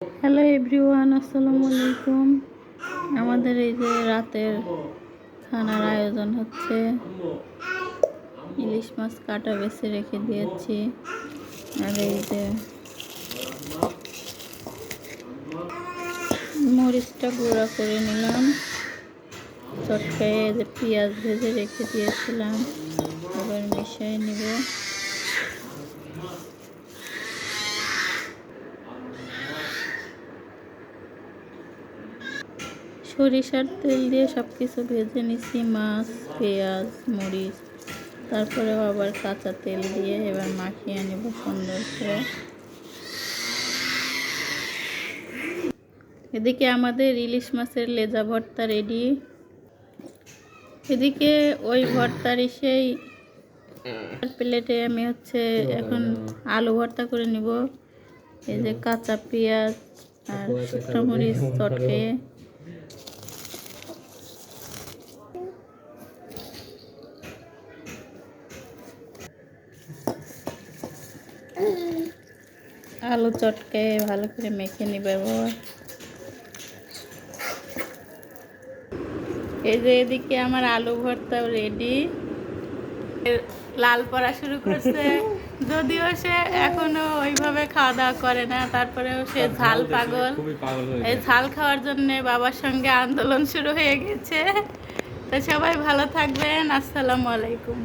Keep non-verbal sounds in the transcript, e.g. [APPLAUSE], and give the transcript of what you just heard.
Hello everyone আসসালামু আলাইকুম। আমাদের এই যে রাতের খানার আয়োজন হচ্ছে, ইলিশ মাছ কাটা বেছে রেখে দিয়েছি। আর এই যে মরিচটা গুঁড়া করে নিলাম। চটকায়ে যে পেঁয়াজ ভেজে রেখে দিয়েছিলাম। এবার মিশিয়ে নিব। সরিষার তেল দিয়ে সব কিছু ভেজে নিছি, মাছ, পেঁয়াজ, মরিচ। তারপরে আবার কাঁচা তেল দিয়ে এবার মাখিয়ে নেব সুন্দর করে। এদিকে আমাদের ইলিশ মাছের লেজা ভর্তা রেডি। এদিকে ওই ভর্তার সেই প্লেটে আমি হচ্ছে এখন আলু ভর্তা করে নিব। এই যে কাঁচা পেঁয়াজ আর শুকনো মরিচ চটকে। আলু চটকে ভালো করে মেখে নিবে এই যে এদিকে আমার আলু ভর্তাও রেডি লাল পড়া শুরু করছে। [LAUGHS] যদিও সে এখনও ওইভাবে খাওয়া দাওয়া করে না তারপরেও সে ঝাল পাগল। এই ঝাল খাওয়ার জন্য বাবার সঙ্গে আন্দোলন শুরু হয়ে গেছে। তো সবাই ভালো থাকবেন। আসসালামু আলাইকুম।